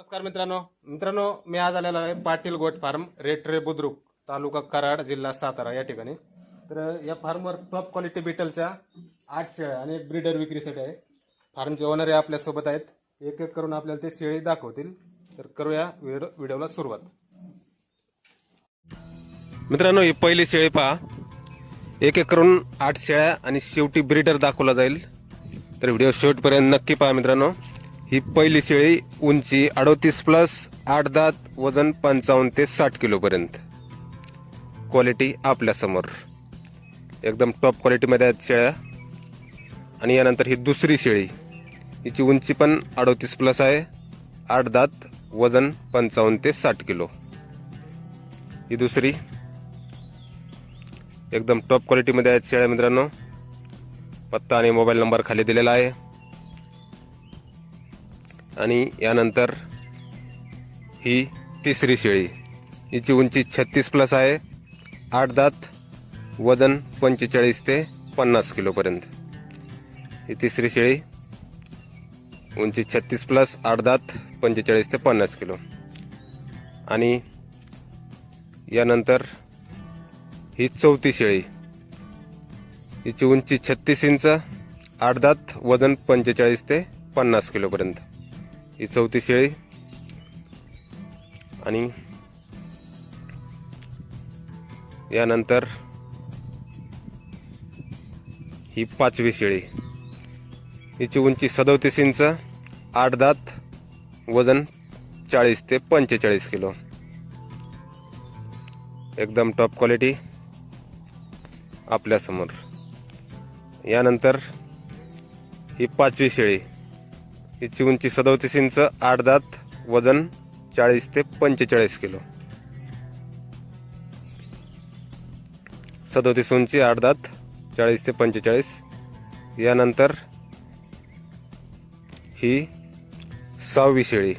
नमस्कार मित्रांनो. मित्रांनो मी आज आलेलो आहे पाटील गोट फार्म रेटरे बुद्रुक तालुका कराड जिल्हा सातारा या ठिकाणी. तर या फार्मवर टॉप क्वालिटी बिटलच्या आठ शेळ्या आणि एक ब्रीडर विक्रीसाठी आहे. फार्मचे ओनर हे आपल्यासोबत आहेत. एक एक करून आपल्याला ते शेळी दाखवतील. तर करूया व्हिडिओ व्हिडिओला सुरुवात. मित्रांनो ही पहिली शेळी पहा. एक एक करून आठ शेळ्या आणि शेवटी ब्रीडर दाखवला जाईल. तर व्हिडिओ शेवटपर्यंत नक्की पहा मित्रांनो. ही पहिली शेळी उंची अडोतीस प्लस आठ दात वजन पंचावन्न ते साठ किलोपर्यंत क्वालिटी आपल्यासमोर एकदम टॉप क्वालिटीमध्ये आहेत शेळ्या. आणि यानंतर ही दुसरी शेळी. हिची उंची पण अडोतीस प्लस आहे आठ दात वजन पंचावन्न ते साठ किलो. ही दुसरी. एकदम टॉप क्वालिटीमध्ये आहेत शेळ्या मित्रांनो. पत्ता आणि मोबाईल नंबर खाली दिलेला आहे. आणि यानंतर ही तिसरी शेळी. हिची उंची छत्तीस प्लस आहे. आठ दात वजन पंचेचाळीस ते पन्नास किलोपर्यंत ही तिसरी शेळी. उंची छत्तीस प्लस आठ दात पंचेचाळीस ते पन्नास किलो आणि यानंतर ही चौथी शेळी. हिची उंची छत्तीस इंच आठ दात वजन पंचेचाळीस ते पन्नास किलोपर्यंत ही चौथी शेळी. आणि यानंतर ही पाचवी शेळी. हिची उंची सदोतीस इंच आठ दात वजन चाळीस ते पंचेचाळीस किलो. एकदम टॉप क्वालिटी आपल्यासमोर. यानंतर ही पाचवी शेळी. हिची उंची सदोतीस इंच आठ दात वजन चाळीस ते पंचेचाळीस किलो. सदोतीस उंची आठ दात चाळीस ते पंचेचाळीस. यानंतर ही सहावी शेळी.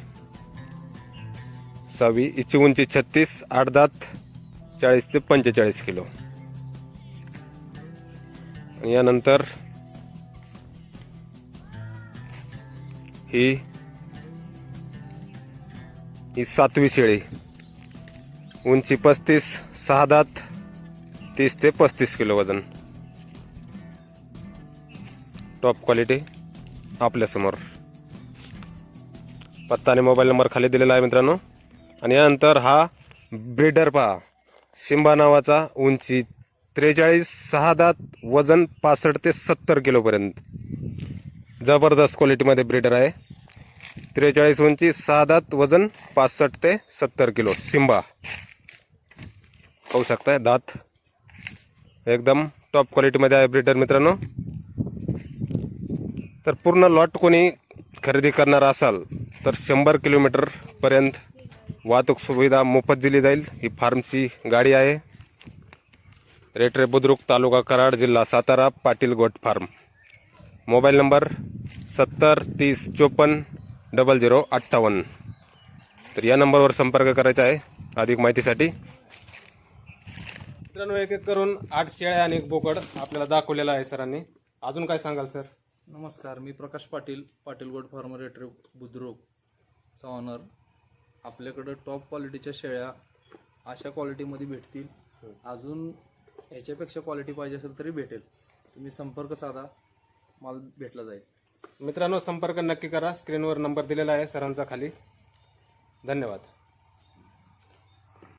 सहावी हिची उंची छत्तीस आठ दात चाळीस ते पंचेचाळीस किलो. यानंतर ही ही सातवी शेळी. उंची पस्तीस सहा दात तीस ते पस्तीस किलो वजन. टॉप क्वालिटी आपल्यासमोर पत्ता आणि मोबाईल नंबर खाली दिलेला आहे मित्रांनो. आणि यानंतर हा ब्रिडर पहा. सिंबा नावाचा उंची त्रेचाळीस सहा दात वजन पासष्ट ते सत्तर किलोपर्यंत. जबरदस्त क्वालिटीमध्ये ब्रीडर आहे. त्रेचाळीस उंची सहा दात वजन पासष्ट ते सत्तर किलो. सिंबा. पाहू शकताय दात. एकदम टॉप क्वालिटीमध्ये आहे ब्रीडर मित्रांनो. तर पूर्ण लॉट कोणी खरेदी करणार असाल तर शंभर किलोमीटरपर्यंत वाहतूक सुविधा मोफत दिली जाईल. ही फार्मची गाडी आहे. रेटरे बुद्रुक तालुका कराड जिल्हा Satara Patil goat form mobile number सत्तर तीस चोपन्न डबल झिरो अठ्ठावन्न तर या नंबरवर संपर्क करायचा आहे अधिक माहितीसाठी. मित्रांनो एक एक करून आठ शेळ्या आणि एक बोकड आपल्याला दाखवलेला आहे सरांनी. अजून काय सांगाल सर? नमस्कार मी प्रकाश पाटील पाटील गोड फार्मरेटर बुद्रुक. चा ऑनर आपल्याकडं टॉप क्वालिटीच्या शेळ्या अशा क्वालिटीमध्ये भेटतील. अजून ह्याच्यापेक्षा क्वालिटी पाहिजे असेल तरी भेटेल. तुम्ही संपर्क साधा. माल भेटला जाईल. मित्रांनो संपर्क नक्की करा. स्क्रीनवर नंबर दिलेला आहे सरांचा खाली. धन्यवाद.